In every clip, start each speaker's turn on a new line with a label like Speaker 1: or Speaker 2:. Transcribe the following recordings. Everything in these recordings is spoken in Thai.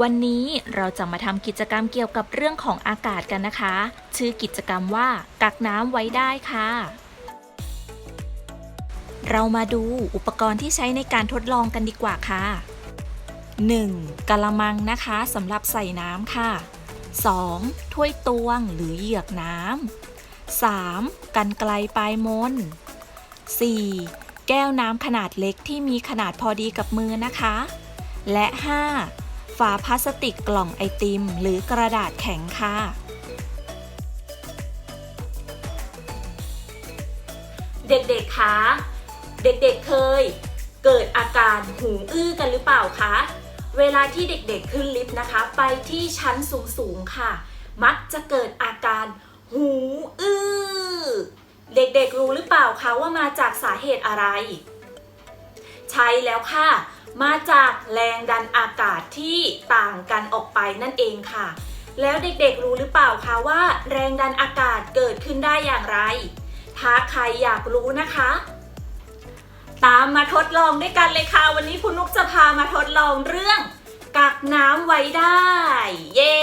Speaker 1: วันนี้เราจะมาทำกิจกรรมเกี่ยวกับเรื่องของอากาศกันนะคะ ชื่อกิจกรรมว่า กักน้ำไว้ได้ค่ะ เรามาดูอุปกรณ์ที่ใช้ในการทดลองกันดีกว่าค่ะ 1. กะละมังนะคะสำหรับใส่น้ำค่ะ 2. ถ้วยตวงหรือเหยือกน้ำ 3. กันไกลปลายมน 4. แก้วน้ำขนาดเล็กที่มีขนาดพอดีกับมือนะคะ และ 5. ฝาพลาสติกกล่องไอติม หรือกระดาษแข็งค่ะ เด็กๆคะ เด็กๆเคย เกิดอาการหูอื้อกันหรือเปล่าคะ เวลาที่เด็กๆขึ้นลิฟต์นะคะ ไปที่ชั้นสูงๆค่ะ มักจะเกิดอาการหูอื้อ เด็กๆรู้หรือเปล่าคะว่ามาจากสาเหตุอะไร ใช่แล้วค่ะ มาจากแรงดันอากาศที่ต่างกันออกไปนั่นเองค่ะ แล้วเด็กๆรู้หรือเปล่าคะว่า แรงดันอากาศเกิดขึ้นได้อย่างไร ถ้าใครอยากรู้นะคะ ตามมาทดลองด้วยกันเลยค่ะ วันนี้คุณนุกจะพามาทดลองเรื่อง กักน้ำไว้ได้ เย้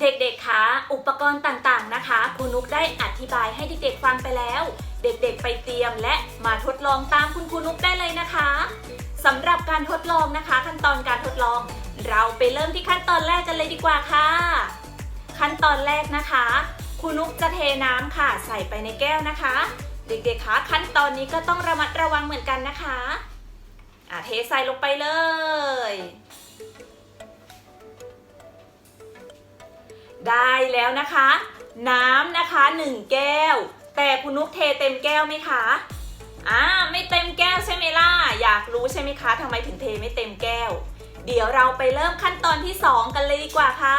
Speaker 1: เด็กๆคะอุปกรณ์ต่างๆนะคะ คุณนุกได้อธิบายให้เด็กๆฟังไปแล้ว เด็กๆไปเตรียมและมาทดลองตามคุณครูนุ๊กได้เลยนะคะสำหรับการทดลองนะคะ ขั้นตอนการทดลอง เราไปเริ่มที่ขั้นตอนแรกกันเลยดีกว่าค่ะ ขั้นตอนแรกนะคะครูนุ๊กจะเทน้ำค่ะ ใส่ไปในแก้วนะคะ เด็กๆคะขั้นตอนนี้ก็ต้องระมัดระวังเหมือนกันนะคะอะเทใส่ลงไปเลย ได้แล้วนะคะ น้ำนะคะ 1 แก้ว แต่คุณนุกเทเต็มแก้วไหมคะอ่าไม่เต็มแก้วใช่ไหมล่ะ อยากรู้ใช่ไหมคะทำไมถึงเทไม่เต็มแก้ว เดี๋ยวเราไปเริ่มขั้นตอนที่ 2 กันเลยดีกว่าค่ะ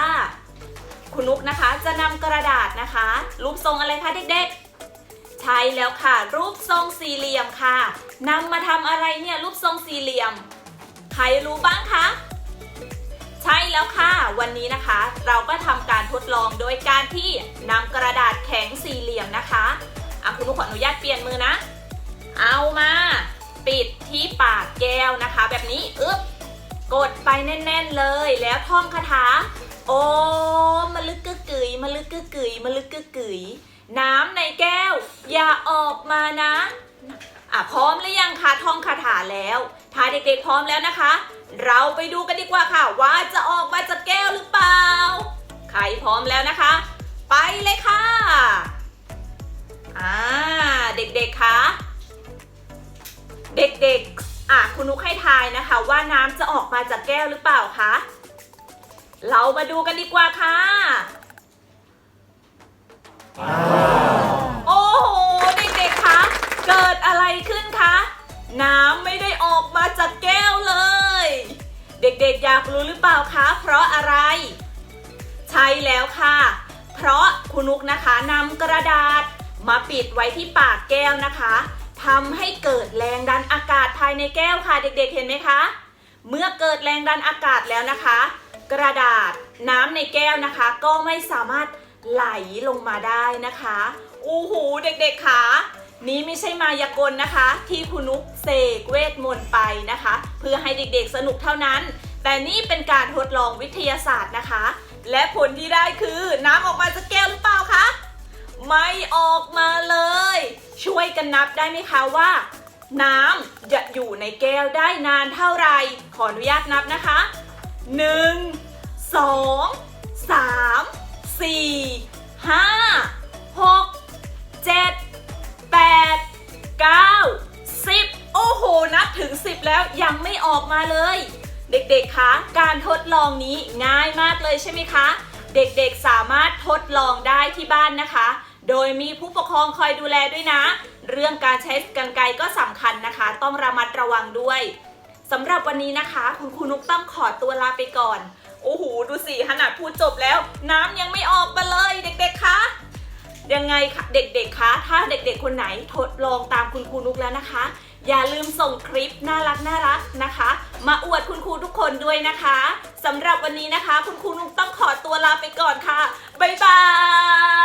Speaker 1: คุณนุกนะคะจะนำกระดาษนะคะ รูปทรงอะไรคะเด็กๆ ใช่แล้วค่ะ รูปทรงสี่เหลี่ยมค่ะนำมาทำอะไรเนี่ยรูปทรงสี่เหลี่ยม ใครรู้บ้างคะ ใช่แล้วค่ะ วันนี้นะคะ เราก็ทำการ ทดลองโดยการที่นำกระดาษแข็งสี่เหลี่ยมนะคะอะคุณนุกขออนุญาตเปลี่ยนมือนะ เอามาปิดที่ปากแก้วนะคะ แบบนี้อึ๊บกดไปแน่น ๆเลย แล้วท่องคาถา โอ้มะลึกกึกกึ๋ยมะลึกกึกกึ๋ยมะลึกกึกกึ๋ยน้ำในแก้ว อย่าออกมานะอะพร้อมหรือยังคะท่องคาถาแล้ว ถ้าเด็กๆพร้อมแล้วนะคะ เราไปดูกันดีกว่าค่ะ ว่าจะออกมา ใครพร้อมแล้วนะคะ ไปเลยค่ะอ่าเด็กๆคะเด็กๆอะคุณนุกให้ทายนะคะ ว่าน้ำจะออกมาจากแก้วหรือเปล่าคะเรามาดูกันดีกว่าค่ะโอ้โหเด็กๆคะเกิดอะไรขึ้นคะน้ำไม่ได้ออกมาจากแก้วเลย เด็กๆอยากรู้หรือเปล่าคะ เพราะอะไร ใช่แล้วค่ะ เพราะคุณนุกนะคะนำกระดาษมาปิดไว้ที่ปากแก้วนะคะทำให้เกิดแรงดันอากาศภายในแก้วค่ะเด็กๆ เห็นไหมคะ เมื่อเกิดแรงดันอากาศแล้วนะคะ กระดาษน้ำในแก้วนะคะ ก็ไม่สามารถไหลลงมาได้นะคะอู้หูเด็กๆคะนี้ไม่ใช่มายากลนะคะ ที่คุณนุกเสกเวทมนต์ไปนะคะ เพื่อให้เด็กๆสนุกเท่านั้น แต่นี่เป็นการทดลองวิทยาศาสตร์นะคะ และผลที่ได้คือน้ำออกมาจากแก้วหรือเปล่าคะ ไม่ออกมาเลย ช่วยกันนับได้ไหมคะว่า น้ำจะอยู่ในแก้วได้นานเท่าไหร่ ขออนุญาตนับนะคะ 1 2 3 4 5 6 7 8 9 10 โอ้โห นับถึง 10 แล้วยังไม่ออกมาเลย เด็กๆ คะ การทดลองนี้ง่ายมากเลยใช่ไหมคะ เด็กๆ สามารถทดลองได้ที่บ้านนะคะ โดยมีผู้ปกครองคอยดูแลด้วยนะ เรื่องการใช้กรรไกรก็สำคัญนะคะ ต้องระมัดระวังด้วยสำหรับวันนี้นะคะ คุณครูนุกต้องขอตัวลาไปก่อน โอ้โห ดูสิขนาดพูดจบแล้ว น้ำยังไม่ออกมาเลยเด็กๆ คะ ยังไงคะเด็กๆ คะ ถ้าเด็กๆ คนไหนทดลองตามคุณครูนุกแล้วนะคะ อย่าลืมส่งคลิปน่ารักน่ารักนะคะ มาอวด นด้วยนะคะสำหรับวันนี้นะคะ คุณครูนุ๊กต้องขอตัวลาไปก่อนค่ะ บ๊ายบาย